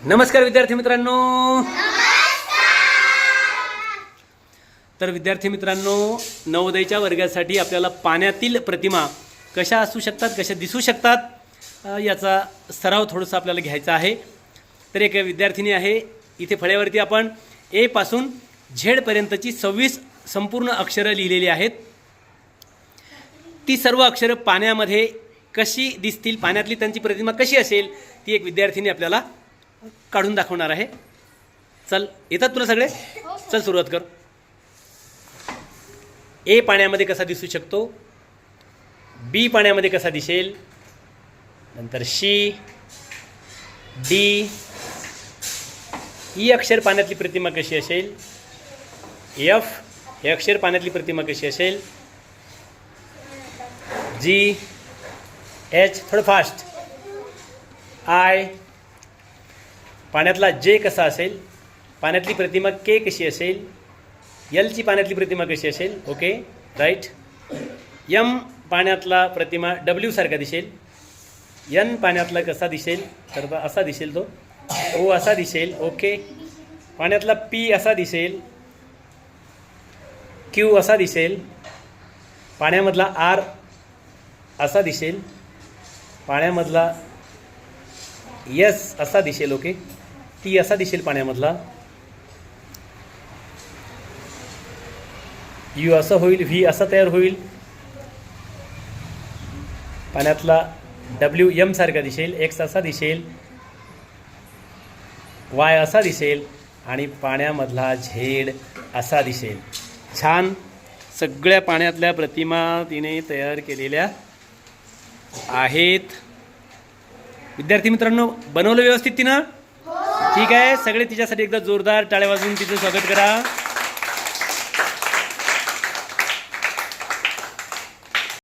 नमस्कार विद्यार्थी मित्रांनो. तर विद्यार्थी मित्रांनो नवोदयच्या वर्गासाठी आपल्याला पाण्यातील प्रतिमा कशा असू शकतात कशा दिसू शकतात याचा सराव थोडंसं आपल्याला घ्यायचा आहे. तर एक विद्यार्थिनी आहे इथे फळ्यावरती आपण ए पासून झेडपर्यंतची सव्वीस संपूर्ण अक्षरं लिहिलेली आहेत. ती सर्व अक्षरं पाण्यामध्ये कशी दिसतील पाण्यातली त्यांची प्रतिमा कशी असेल ती एक विद्यार्थिनी आपल्याला काढून दाखवणार आहे. चल येतात तुला सगळे? चल सुरुवात कर. ए पाण्यामध्ये कसा दिसू शकतो? बी पाण्यामध्ये कसा दिसेल? नंतर शी डी. ई अक्षर पाण्यातली प्रतिमा कशी असेल? एफ हे अक्षर पाण्यातली प्रतिमा कशी असेल? जी एच थोडं फास्ट आय पाण्यातला जे कसा असेल पाण्यातली प्रतिमा के कशी असेल यलची पाण्यातली प्रतिमा कशी असेल ओके राईट यम पाण्यातला प्रतिमा डब्ल्यू सारखा दिसेल. यन पाण्यातला कसा दिसेल तर असा दिसेल तो. ओ असा दिसेल ओके पाण्यातला पी असा दिसेल. क्यू असा दिसेल. पाण्यामधला आर असा दिसेल. पाण्यामधला यस असा दिसेल ओके ती असा दिसेल पाण्यामधला. यू असं होईल व्ही असा तयार होईल. पाण्यातला डब्ल्यू एम सारखा दिसेल एक्स असा दिसेल वाय असा दिसेल आणि पाण्यामधला झेड असा दिसेल. छान. सगळ्या पाण्यातल्या प्रतिमा तिने तयार केलेल्या आहेत. विद्यार्थी मित्रांनो बनवलं व्यवस्थित तिनं. ठीक आहे सगळे तिच्यासाठी एकदा जोरदार टाळ्या वाजवून तिचं स्वागत करा.